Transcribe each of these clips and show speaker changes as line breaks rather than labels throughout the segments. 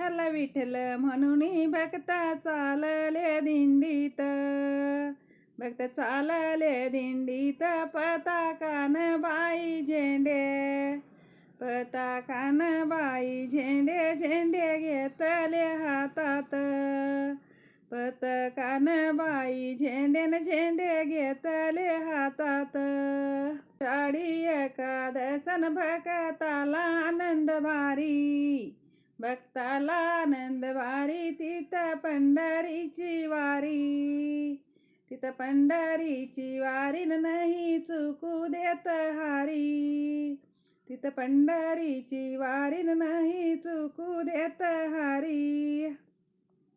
विठ्ठल विठ्ठल म्हणून भक्त चालले दिंडीत. भक्त चालले दिंडीत पताकान बाई झेंडे. पताकान बाई झेंडे झेंडे घेतले हातात. पतकान बाई झेंडेन झेंडे घेतले हातात. शाळी एकादसन भक्ताला आनंद भारी. भक्ताला आनंद वारी तिथं पंढरीची वारी. तिथं पंढरीची वारी नाही चुकू देत हारी. तिथं पंढरीची वारी नाही चुकू देत हारी.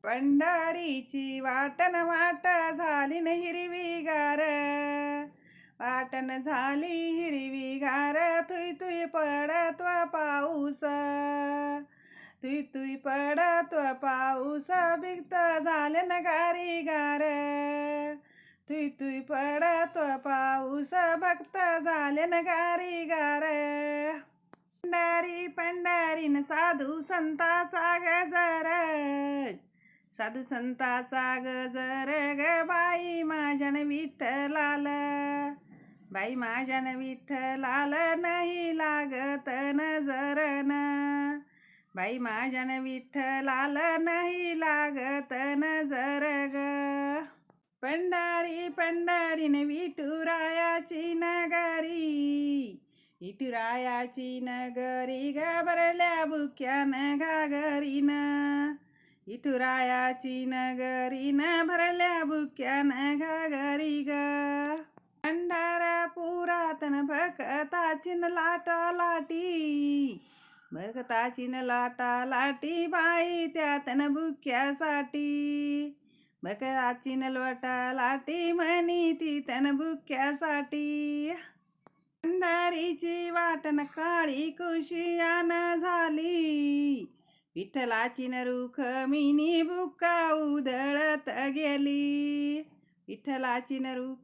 पंढरीची वाटन वाट झाली न हिरवी गार वाटण झाली हिरवी गार तुई तुई पडत पाऊस. तुई तुई पडत पाऊस बिगत झाले न गारी गार तुई तुई पडत पाऊस भक्त झाले न गारी गार पंढारी पंढारीन साधू संताचा गजर. साधू संताचा गजर ग बाई माझ्यान विठ्ठलाल. बाई माझ्यान विठ्ठलाल नाही लागत नजरन. बाई माझ्यान विठ्ठलाल नाही लागत नजर ग. पंढारी पंढारीन विठुरायाची नगरी विठुरायाची नगरी घाबरल्या बुक्यान घागरीन. विठुरायाची नगरी न भरल्या बुक्यान घागरी ग. पंढारा पुरातन भकताची न लाटा लाटी भगताची न लाटा लाटी बाई त्यातन बुक्यासाठी भगताची न लोटा लाटी म्हणी ती तन बुक्यासाठी पंढारीची वाटण काळी कुशियान झाली. विठ्ठलाची न रुख मिनी बुक्का उधळत गेली. विठ्ठलाची न रुख